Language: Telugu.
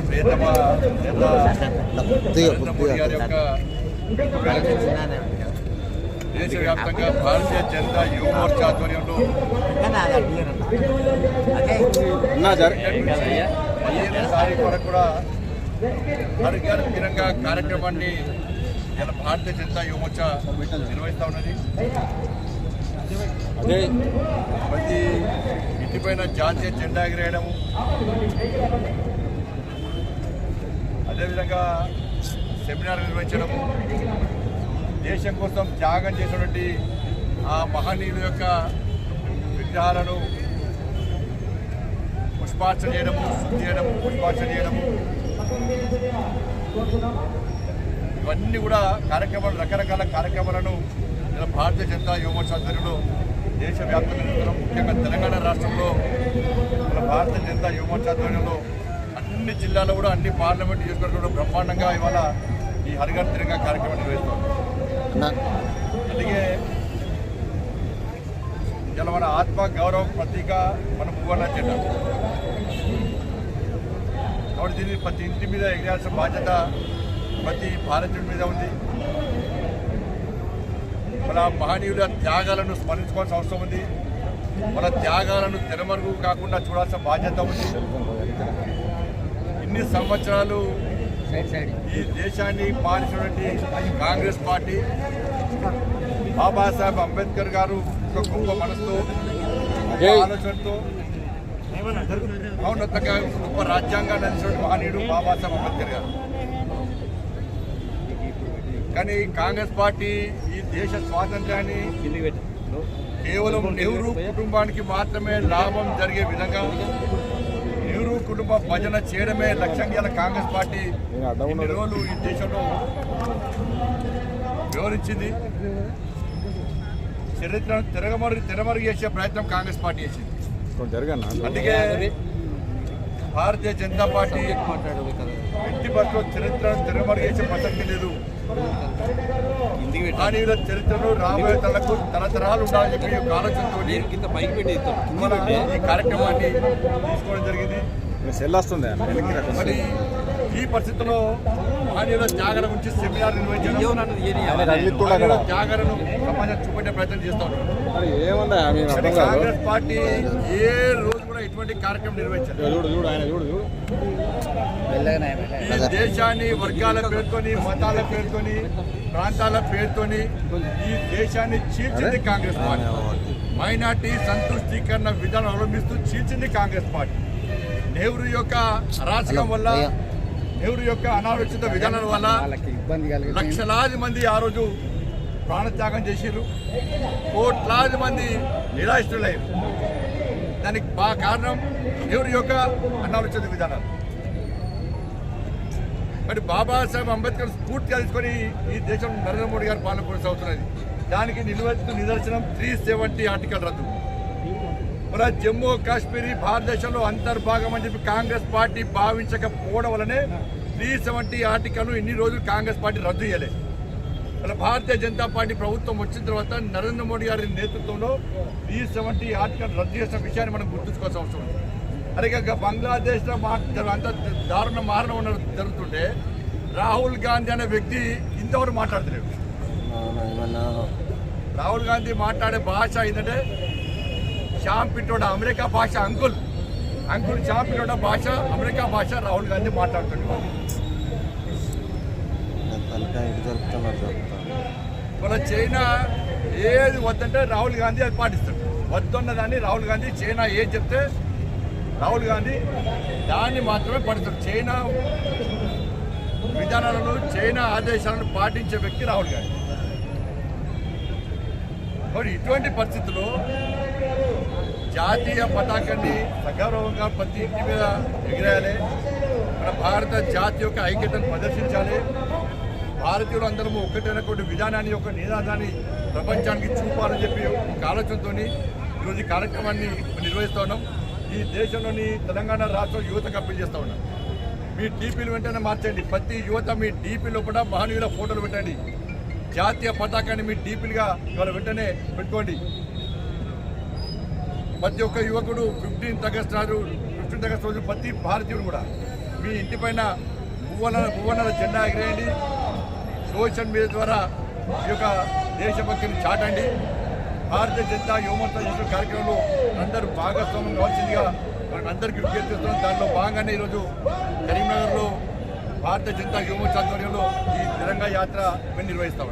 ప్రియతమ దేశవ్యాప్తంగా భారతీయ జనతా యువ మోర్చా ఆధ్వర్యంలో అన్నా జర తారీఖు వరకు కూడా హరికర్ తిరంగా కార్యక్రమాన్ని భారతీయ జనతా యువ మోర్చా నిర్వహిస్తూ ఉన్నది అదే ప్రతి ఇంటిపైన జాతీయ జెండా ఎగిరేయడము. అదేవిధంగా సెమినార్ నిర్వహించడము. దేశం కోసం త్యాగం చేసినటువంటి ఆ మహనీయుల యొక్క విగ్రహాలను పుష్పార్చన చేయడము శుద్ధి చేయడము పుష్పార్చన చేయడము. ఇవన్నీ కూడా కార్యక్రమాలు రకరకాల కార్యక్రమాలను ఇలా భారతీయ జనతా యువమోర్చా ఆధ్వర్యంలో దేశవ్యాప్తంగా. ముఖ్యంగా తెలంగాణ రాష్ట్రంలో మన భారతీయ జనతా యువమోర్చా ఆధ్వర్యంలో అన్ని జిల్లాల్లో కూడా అన్ని పార్లమెంట్ నియోజకవర్గంలో బ్రహ్మాండంగా ఇవాళ ఈ హరిగర్ తిరంగా కార్యక్రమం నిర్వహిస్తాం అందుకే ఇలా మన ఆత్మ గౌరవ ప్రతీక మన పువ్వన్న చెడ్డ కాబట్టి దీన్ని ప్రతి ఇంటి మీద ఎగరాల్సిన బాధ్యత ప్రతి భారతీయుడి మీద ఉంది. మన మహనీయుల త్యాగాలను స్మరించుకోవాల్సిన అవసరం ఉంది. మన త్యాగాలను తెరమరుగు కాకుండా చూడాల్సిన బాధ్యత ఉంది. ఇన్ని సంవత్సరాలు ఈ దేశాన్ని పాలించినటువంటి కాంగ్రెస్ పార్టీ బాబాసాహెబ్ అంబేద్కర్ గారు ఒక గొప్ప మనసుతో. ఆలోచనతో ఔన్నతంగా గొప్ప రాజ్యాంగాన్ని అందించిన మహనీయుడు బాబాసాహెబ్ అంబేద్కర్ గారు. కానీ కాంగ్రెస్ పార్టీ ఈ దేశ స్వాతంత్ర్యాన్ని కేవలం నెహ్రూ కుటుంబానికి మాత్రమే లాభం జరిగే విధంగా నెహ్రూ కుటుంబ భజన చేయడమే లక్ష్యంగా గల కాంగ్రెస్ పార్టీ ఇన్ని రోజులు ఈ దేశంలో వివరించింది చరిత్రను తిరగమరు తిరమరుగు చేసే ప్రయత్నం కాంగ్రెస్ పార్టీ చేసింది. అందుకే భారతీయ జనతా పార్టీ ఎట్టి బస్సులో చరిత్రను తిరగమరుగు చేసే ప్రసక్తి లేదు మహనీయుల చరిత్రను రాబోయే తలకు తరతరాలు ఉండాలని చెప్పి ఒక ఆలోచనతో ఈ కార్యక్రమాన్ని తీసుకోవడం జరిగింది. మరి ఈ పరిస్థితుల్లో మహనీయుల త్యాగాల గురించి సెమినార్ నిర్వహించడం. త్యాగాలను సమాజం చూపెట్టే ప్రయత్నం చేస్తా కాంగ్రెస్ పార్టీ ఏ రోజు కూడా ఇటువంటి కార్యక్రమం నిర్వహించారు. దేశాన్ని వర్గాల పేరుతోని మతాల పేరుతోని ప్రాంతాల పేరుతోని ఈ దేశాన్ని చీల్చింది కాంగ్రెస్ పార్టీ. మైనార్టీ సంతుష్టీకరణ విధానం అవలంబిస్తూ చీల్చింది కాంగ్రెస్ పార్టీ. నెహ్రూ యొక్క అరాచకం వల్ల నెహ్రూ యొక్క అనాలోచిత విధానాల వల్ల లక్షలాది మంది ఆ రోజు ప్రాణత్యాగం చేసిర్రు. కోట్లాది మంది నిరాశ్రులయ్యారు. దానికి బాగా కారణం దేవుడి యొక్క అన్నాలోచన విధానాలు. మరి బాబాసాహెబ్ అంబేద్కర్ స్ఫూర్తిగా తీసుకొని ఈ దేశం నరేంద్ర మోడీ గారి పాలన కొనసాగుతున్నది. దానికి నిలువెత్తు నిదర్శనం త్రీ సెవెంటీ ఆర్టికల్ రద్దు. మన జమ్మూ కాశ్మీర్ భారతదేశంలో అంతర్భాగం అని చెప్పి కాంగ్రెస్ పార్టీ భావించకపోవడం వల్లనే త్రీ సెవెంటీ ఆర్టికల్ ఇన్ని రోజులు కాంగ్రెస్ పార్టీ రద్దు చేయలేదు. మన భారతీయ జనతా పార్టీ ప్రభుత్వం వచ్చిన తర్వాత నరేంద్ర మోడీ గారి నేతృత్వంలో ఈ సెవెంటీ ఆర్టికల్ రద్దు చేసిన విషయాన్ని మనం గుర్తుంచుకోవాల్సిన అవసరం ఉంది. అలాగే బంగ్లాదేశ్లో మా అంత దారుణ మారణ ఉన్న జరుగుతుంటే రాహుల్ గాంధీ అనే వ్యక్తి ఇంతవరకు మాట్లాడతలేడు. రాహుల్ గాంధీ మాట్లాడే భాష ఏంటంటే శ్యామ్ పిట్టోడ అమెరికా భాష అంకుల్. అంకుల్ శ్యామ్ పిట్టోడ భాష అమెరికా భాష రాహుల్ గాంధీ మాట్లాడుతున్నాడు మన చైనా ఏది వద్దంటే రాహుల్ గాంధీ అది పాటిస్తాడు. వద్దన్నదాన్ని రాహుల్ గాంధీ చైనా ఏది చెప్తే రాహుల్ గాంధీ దాన్ని మాత్రమే పడతాడు చైనా విధానాలను చైనా ఆదేశాలను పాటించే వ్యక్తి రాహుల్ గాంధీ. మరి ఇటువంటి పరిస్థితుల్లో జాతీయ పతాకాన్ని సగౌరవంగా ప్రతి ఇంటి మీద ఎగిరేయాలి. మన భారత జాతి యొక్క ఐక్యతను ప్రదర్శించాలి. భారతీయులు అందరము ఒక్కటైనటువంటి విధానాన్ని ఒక నినాదాన్ని ప్రపంచానికి చూపాలని చెప్పి ఒక ఆలోచనతో ఈరోజు ఈ కార్యక్రమాన్ని నిర్వహిస్తూ ఉన్నాం. ఈ దేశంలోని తెలంగాణ రాష్ట్రం యువతకు అప్పీల్ చేస్తూ ఉన్నాం. మీ డీపీలు వెంటనే మార్చండి. ప్రతి యువత మీ డీపీలో కూడా మహనీయుల ఫోటోలు పెట్టండి. జాతీయ పతాకాన్ని మీ డీపీలుగా ఇవాళ వెంటనే పెట్టుకోండి. ప్రతి ఒక్క యువకుడు ఫిఫ్టీన్త్ ఆగస్ట్ నాడు ఫిఫ్టీన్త్ ఆగస్ట్ రోజు ప్రతి భారతీయుడు కూడా మీ ఇంటి పైన భువన భువనల జెండా ఎగిరేయండి. సోషల్ మీడియా ద్వారా ఈ యొక్క దేశభక్తిని చాటండి. భారతీయ జనతా యువమోర్చా చేసిన కార్యక్రమంలో అందరూ భాగస్వామ్యం కావాల్సిందిగా మనకు అందరికీ విజ్ఞప్తి చేస్తున్నాం దానిలో భాగంగానే ఈరోజు కరీంనగర్లో భారతీయ జనతా యువమోర్చా ఆధ్వర్యంలో ఈ తిరంగా యాత్ర మేము నిర్వహిస్తా